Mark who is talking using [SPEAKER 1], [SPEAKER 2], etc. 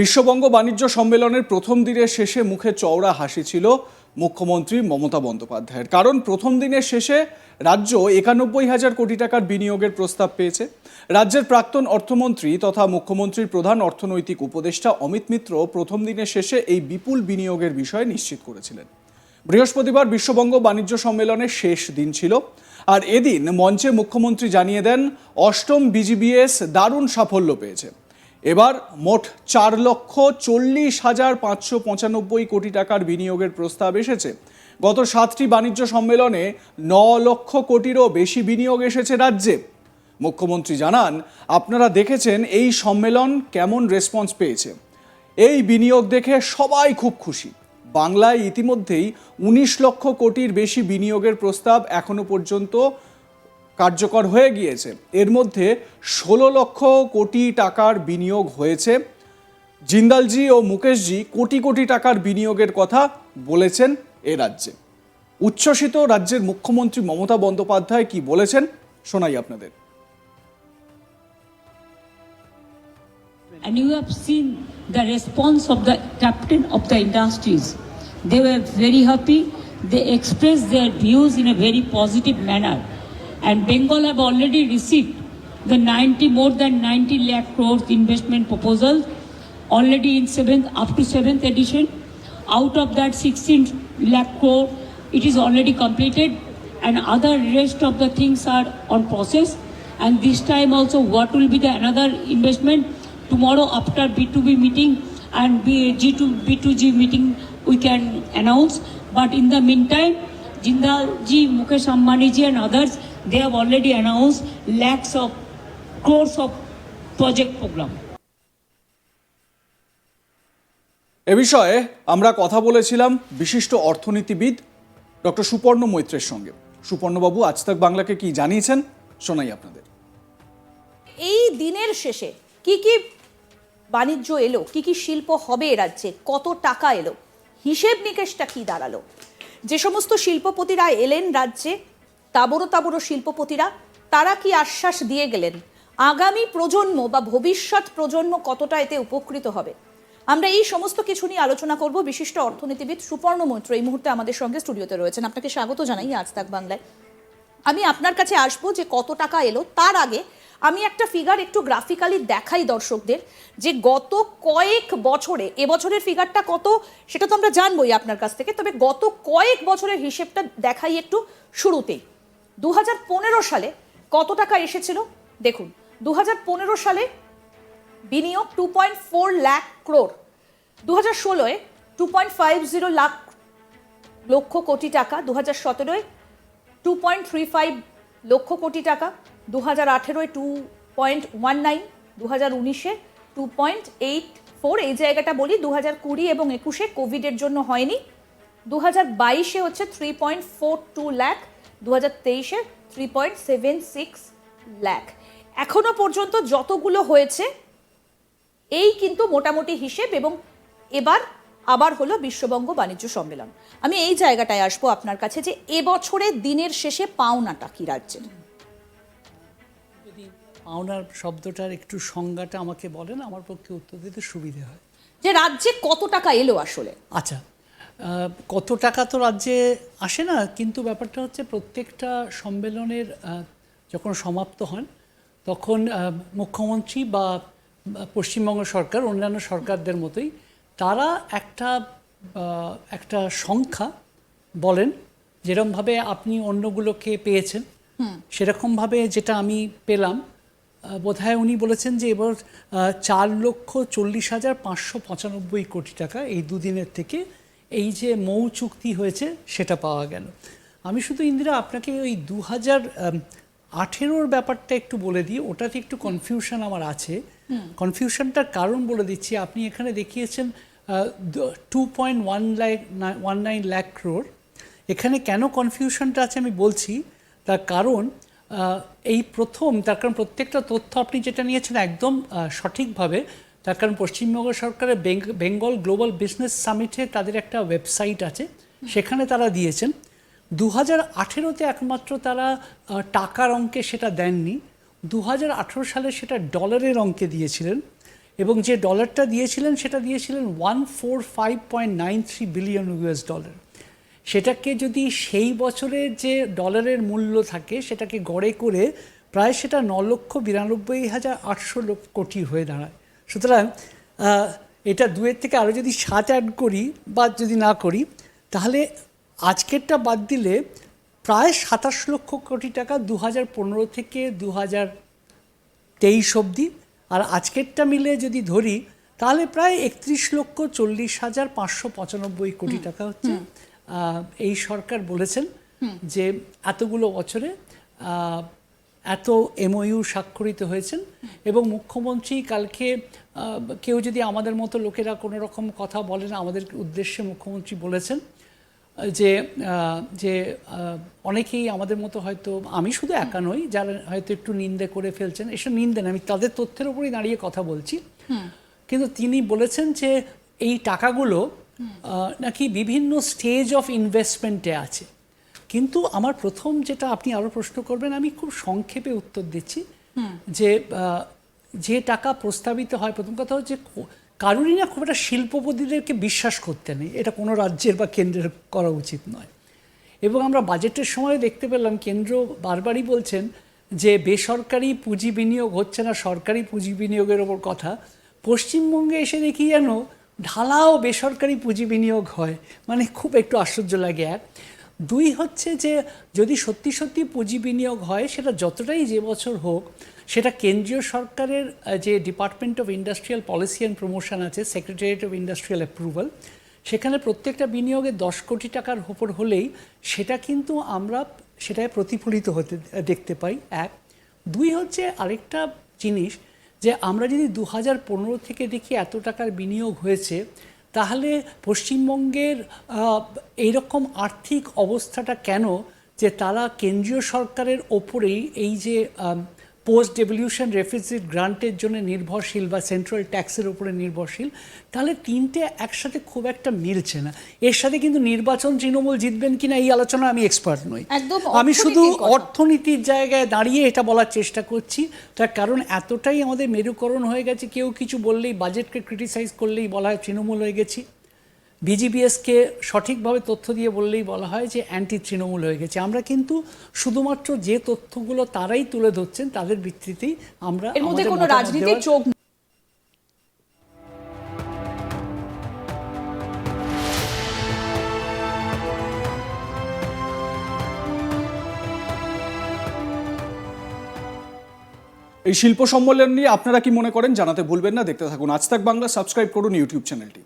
[SPEAKER 1] বিশ্ববঙ্গ বাণিজ্য সম্মেলনের প্রথম দিনের শেষে মুখে চওড়া হাসি ছিল মুখ্যমন্ত্রী মমতা বন্দ্যোপাধ্যায়ের। কারণ প্রথম দিনের শেষে রাজ্য একানব্বই হাজার কোটি টাকার বিনিয়োগের প্রস্তাব পেয়েছে। রাজ্যের প্রাক্তন অর্থমন্ত্রী তথা মুখ্যমন্ত্রীর প্রধান অর্থনৈতিক উপদেষ্টা অমিত মিত্র প্রথম দিনের শেষে এই বিপুল বিনিয়োগের বিষয় নিশ্চিত করেছিলেন। বৃহস্পতিবার বিশ্ববঙ্গ বাণিজ্য সম্মেলনের শেষ দিন ছিল। আর এদিন মঞ্চে মুখ্যমন্ত্রী জানিয়ে দেন, অষ্টম বিজিবিএস দারুণ সাফল্য পেয়েছে। এবার মোট চার লক্ষ চল্লিশ হাজার পাঁচশো পঁচানব্বই কোটি টাকার বিনিয়োগের প্রস্তাব এসেছে। গত সাতটি বাণিজ্য সম্মেলনে ন লক্ষ কোটিরও বেশি বিনিয়োগ এসেছে রাজ্যে। মুখ্যমন্ত্রী জানান, আপনারা দেখেছেন এই সম্মেলন কেমন রেসপন্স পেয়েছে। এই বিনিয়োগ দেখে সবাই খুব খুশি। বাংলায় ইতিমধ্যেই উনিশ লক্ষ কোটির বেশি বিনিয়োগের প্রস্তাব এখনও পর্যন্ত কার্যকর হয়ে গিয়েছে এর মধ্যে ষোলো লক্ষ কোটি টাকার বিনিয়োগ হয়েছে জিন্দালজি ও মুকেশজি কোটি কোটি টাকার বিনিয়োগের কথা বলেছেন এ রাজ্যে উচ্ছ্বসিত রাজ্যের মুখ্যমন্ত্রী মমতা বন্দ্যোপাধ্যায় কি বলেছেন শোনাই আপনাদের
[SPEAKER 2] And you have seen the response of the captain of the industries. They were very happy. They expressed their views in a very positive manner. And Bengal have already received the 90, more than 90 lakh crores investment proposals already in seventh, up to seventh edition. Out of that 16 lakh crore, it is already completed and other rest of the things are on process. And this time also, what will be the another investment? Tomorrow after B2B meeting and B, G2, B2G meeting, we can announce. But in the meantime, Jindal ji, Mukesh Ambani ji and others, they have already announced lakhs of crores of project program.
[SPEAKER 1] এ বিষয়ে আমরা কথা বলেছিলাম বিশিষ্ট অর্থনীতিবিদ doctor Suparna মৈত্রের সঙ্গে। সুপর্ণবাবু আজ তাক বাংলাকে কি জানিয়েছেন? শোনাই আপনাদের।
[SPEAKER 3] এই দিনের শেষে কি কি বাণিজ্য এলো কি কি শিল্প হবে এ রাজ্যে কত টাকা এলো হিসেব নিকেশটা কি দাঁড়াল? যে সমস্ত শিল্পপতিরা এলেন রাজ্যে তাবড়ো তাবড়ো শিল্পপতিরা, তারা কি আশ্বাস দিয়ে গেলেন? আগামী প্রজন্ম বা ভবিষ্যৎ প্রজন্ম কতটা এতে উপকৃত হবে? আমরা এই সমস্ত কিছু নিয়ে আলোচনা করব। বিশিষ্ট অর্থনীতিবিদ সুপর্ণ মৈত্র এই মুহূর্তে আমাদের সঙ্গে স্টুডিওতে রয়েছেন। আপনাকে স্বাগত জানাই আজ তাক বাংলায়। আমি আপনার কাছে আসব যে কত টাকা এলো। তার আগে আমি একটা ফিগার একটু গ্রাফিক্যালি দেখাই দর্শকদের যে গত কয়েক বছরে এবছরের ফিগারটা কত সেটা তো আমরা জানবোই আপনার কাছ থেকে, তবে গত কয়েক বছরের হিসেবটা দেখাই একটু শুরুতেই। দু হাজার পনেরো সালে কত টাকা এসেছিল? দেখুন দু হাজার পনেরো সালে বিনিয়োগ two point four lakh crore দু হাজার ষোলোয় two point five zero lakh লক্ষ কোটি টাকা। দু হাজার সতেরোয় টু পয়েন্ট থ্রি ফাইভ লক্ষ কোটি টাকা। দু হাজার আঠেরোয় টু পয়েন্ট ওয়ান নাইন দু হাজার উনিশে টু পয়েন্ট এইট ফোর এই জায়গাটা বলি দু হাজার কুড়ি এবং একুশে কোভিডের জন্য হয়নি। দু হাজার বাইশে হচ্ছে three point four two lakh দু হাজার তেইশে three point seven six lakh এখনও পর্যন্ত যতগুলো হয়েছে এই কিন্তু মোটামুটি হিসেব এবং এবার আবার হলো বিশ্ববঙ্গ বাণিজ্য সম্মেলন। আমি এই জায়গাটায় আসব আপনার কাছে যে এবছরের দিনের শেষে পাওনাটা কি রাজ্যের?
[SPEAKER 4] যদি পাওনার শব্দটার একটু সংজ্ঞাটা আমাকে বলেন আমার পক্ষে উত্তর দিতে সুবিধে হয়।
[SPEAKER 3] যে রাজ্যে কত টাকা এলো আসলে?
[SPEAKER 4] আচ্ছা কত টাকা তো রাজ্যে আসে না কিন্তু ব্যাপারটা হচ্ছে প্রত্যেকটা সম্মেলনের যখন সমাপ্ত হন তখন মুখ্যমন্ত্রী বা পশ্চিমবঙ্গ সরকার অন্যান্য সরকারদের মতোই তারা একটা একটা সংখ্যা বলেন যেরকমভাবে আপনি অন্যগুলোকে পেয়েছেন সেরকমভাবে যেটা আমি পেলাম বোধহয় উনি বলেছেন যে এবার চার লক্ষ চল্লিশ হাজার পাঁচশো পঁচানব্বই কোটি টাকা এই দুদিনের থেকে এই যে মৌ চুক্তি হয়েছে সেটা পাওয়া গেল। আমি শুধু ইন্দিরা আপনাকে ওই দু হাজার আঠেরোর ব্যাপারটা একটু বলে দিই। ওটাতে একটু কনফিউশন আমার আছে। কনফিউশনটার কারণ বলে দিচ্ছি। আপনি এখানে দেখিয়েছেন two point one lakh one nine lakh crore এখানে কেন কনফিউশনটা আছে আমি বলছি তার কারণ এই প্রথম তার কারণ প্রত্যেকটা তথ্য আপনি যেটা নিয়েছেন একদম সঠিকভাবে। তার কারণ পশ্চিমবঙ্গ সরকারের বেঙ্গ- বেঙ্গল গ্লোবাল বিজনেস সামিটে তাদের একটা ওয়েবসাইট আছে, সেখানে তারা দিয়েছেন। দু হাজার আঠেরোতে একমাত্র তারা টাকার অঙ্কে সেটা দেননি। দু হাজার আঠেরো সালে সেটা ডলারের অঙ্কে দিয়েছিলেন এবং যে ডলারটা দিয়েছিলেন সেটা দিয়েছিলেন one four five point nine three billion US dollar. সেটাকে যদি সেই বছরের যে ডলারের মূল্য থাকে সেটাকে গড়ে করে প্রায় সেটা ন লক্ষ বিরানব্বই হাজার আটশো কোটি হয়ে দাঁড়ায়। সুতরাং এটা দুয়ের থেকে আরও যদি সাত অ্যাড করি বা যদি না করি তাহলে আজকেরটা বাদ দিলে প্রায় সাতাশ লক্ষ কোটি টাকা দু হাজার পনেরো থেকে দু হাজার তেইশ অবধি। আর আজকেরটা মিলে যদি ধরি তাহলে প্রায় একত্রিশ লক্ষ চল্লিশ হাজার পাঁচশো পঁচানব্বই কোটি টাকা হচ্ছে এই সরকার বলেছেন যে এতগুলো বছরে এত এমওইউ স্বাক্ষরিত হয়েছেন এবং মুখ্যমন্ত্রী কালকে কেউ যদি আমাদের মতো লোকেরা কোনো রকম কথা বলেন আমাদের উদ্দেশ্যে মুখ্যমন্ত্রী বলেছেন যে যে অনেকেই আমাদের মতো হয়তো আমি শুধু একা নই যারা হয়তো একটু নিন্দে করে ফেলছেন এসব নিন্দে না আমি তাদের তথ্যের উপরেই দাঁড়িয়ে কথা বলছি। কিন্তু তিনি বলেছেন যে এই টাকাগুলো নাকি বিভিন্ন স্টেজ অফ ইনভেস্টমেন্টে আছে। কিন্তু আমার প্রথম যেটা আপনি আরও প্রশ্ন করবেন আমি খুব সংক্ষেপে উত্তর দিচ্ছি। যে যে টাকা প্রস্তাবিত হয় প্রথম কথা হচ্ছে কারোরই না খুব একটা শিল্পপতিদেরকে বিশ্বাস করতে নেই। এটা কোনো রাজ্যের বা কেন্দ্রের করা উচিত নয়। এবং আমরা বাজেটের সময় দেখতে পেলাম কেন্দ্র বারবারই বলছেন যে বেসরকারি পুঁজি বিনিয়োগ হচ্ছে না সরকারি পুঁজি বিনিয়োগের ওপর কথা। পশ্চিমবঙ্গে এসে দেখি যেন ঢালাও বেসরকারি পুঁজি বিনিয়োগ হয়। মানে খুব একটু আশ্চর্য লাগে এক দুই হচ্ছে যে যদি সত্যি সত্যি পুঁজি বিনিয়োগ হয়, সেটা যতটাই যে বছর হোক, সেটা কেন্দ্রীয় সরকারের যে department of industrial policy and promotion আছে সেক্রেটারিয়েট অফ ইন্ডাস্ট্রিয়াল অ্যাপ্রুভাল সেখানে প্রত্যেকটা বিনিয়োগে দশ কোটি টাকার ওপর হলেই সেটা কিন্তু আমরা সেটায় প্রতিফলিত হতে, দেখতে পাই, এক। দুই হচ্ছে আরেকটা জিনিস যে আমরা যদি দু থেকে দেখি এত টাকার বিনিয়োগ হয়েছে তাহলে পশ্চিমবঙ্গের এইরকম আর্থিক অবস্থাটা কেন যে তারা কেন্দ্রীয় সরকারের ওপরেই এই যে পোস্ট ডেভলিউশন রেফিজিট গ্রান্টের জন্য নির্ভরশীল বা সেন্ট্রাল ট্যাক্সের উপরে নির্ভরশীল তাহলে তিনটে একসাথে খুব একটা মিলছে না। এর সাথে কিন্তু নির্বাচন তৃণমূল জিতবেন কিনা এই আলোচনা আমি এক্সপার্ট নই।
[SPEAKER 3] একদম
[SPEAKER 4] আমি শুধু
[SPEAKER 3] অর্থনীতির
[SPEAKER 4] জায়গায় দাঁড়িয়ে এটা বলার চেষ্টা করছি। তার কারণ এতটাই আমাদের মেরুকরণ হয়ে গেছে কেউ কিছু বললেই বাজেটকে ক্রিটিসাইজ করলেই বলা হয় তৃণমূল হয়ে গেছি। বিজিবিএসকে সঠিকভাবে তথ্য দিয়ে বললেই বলা হয় যে অ্যান্টি তৃণমূল হয়ে গেছে। আমরা কিন্তু শুধুমাত্র যে তথ্যগুলো তারাই তুলে ধরছেন তাদের ভিত্তিতেই আমরা
[SPEAKER 3] এর মধ্যে কোনো রাজনীতির চোখ
[SPEAKER 1] এই শিল্প সম্মেলন নিয়ে আপনারা কি মনে করেন জানাতে ভুলবেন না। দেখতে থাকুন আজ তাক বাংলা সাবস্ক্রাইব করুন ইউটিউব চ্যানেলটি।